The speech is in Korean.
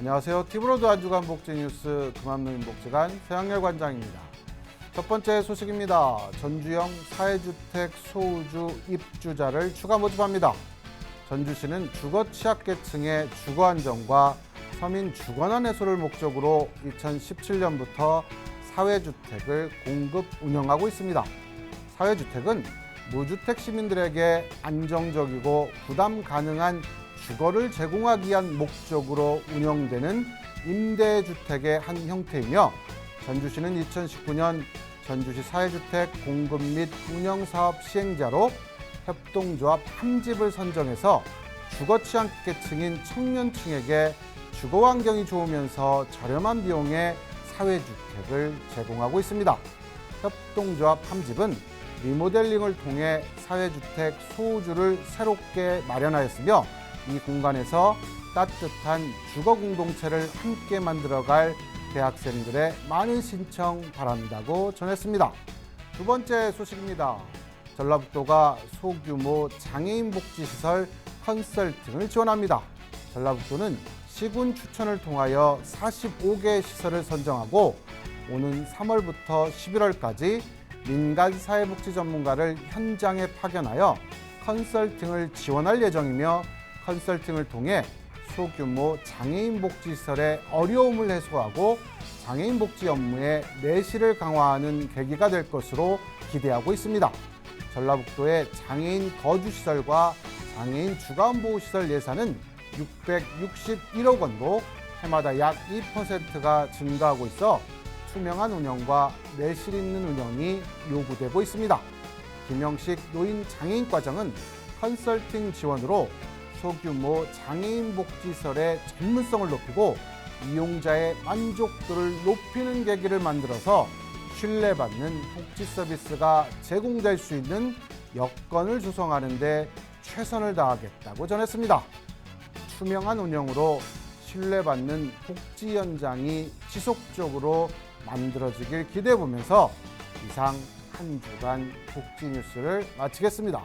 안녕하세요. 티브로드 한주간 복지 뉴스 금암노인 복지관 서양열 관장입니다. 첫 번째 소식입니다. 전주형 사회주택 소우주 입주자를 추가 모집합니다. 전주시는 주거 취약계층의 주거 안정과 서민 주거난 해소를 목적으로 2017년부터 사회주택을 공급 운영하고 있습니다. 사회주택은 무주택 시민들에게 안정적이고 부담 가능한 주거를 제공하기 위한 목적으로 운영되는 임대주택의 한 형태이며 전주시는 2019년 전주시 사회주택 공급 및 운영사업 시행자로 협동조합 함집을 선정해서 주거 취약계층인 청년층에게 주거 환경이 좋으면서 저렴한 비용의 사회주택을 제공하고 있습니다. 협동조합 함집은 리모델링을 통해 사회주택 소우주를 새롭게 마련하였으며 이 공간에서 따뜻한 주거 공동체를 함께 만들어갈 대학생들의 많은 신청 바란다고 전했습니다. 두 번째 소식입니다. 전라북도가 소규모 장애인 복지 시설 컨설팅을 지원합니다. 전라북도는 시군 추천을 통하여 45개 시설을 선정하고 오는 3월부터 11월까지 민간 사회복지 전문가를 현장에 파견하여 컨설팅을 지원할 예정이며 컨설팅을 통해 소규모 장애인 복지 시설의 어려움을 해소하고 장애인 복지 업무의 내실을 강화하는 계기가 될 것으로 기대하고 있습니다. 전라북도의 장애인 거주 시설과 장애인 주간 보호 시설 예산은 661억 원으로 해마다 약 2%가 증가하고 있어 투명한 운영과 내실 있는 운영이 요구되고 있습니다. 김영식 노인 장애인 과장은 컨설팅 지원으로 소규모 장애인 복지시설의 전문성을 높이고 이용자의 만족도를 높이는 계기를 만들어서 신뢰받는 복지 서비스가 제공될 수 있는 여건을 조성하는 데 최선을 다하겠다고 전했습니다. 투명한 운영으로 신뢰받는 복지 현장이 지속적으로 만들어지길 기대해 보면서 이상 한 주간 복지 뉴스를 마치겠습니다.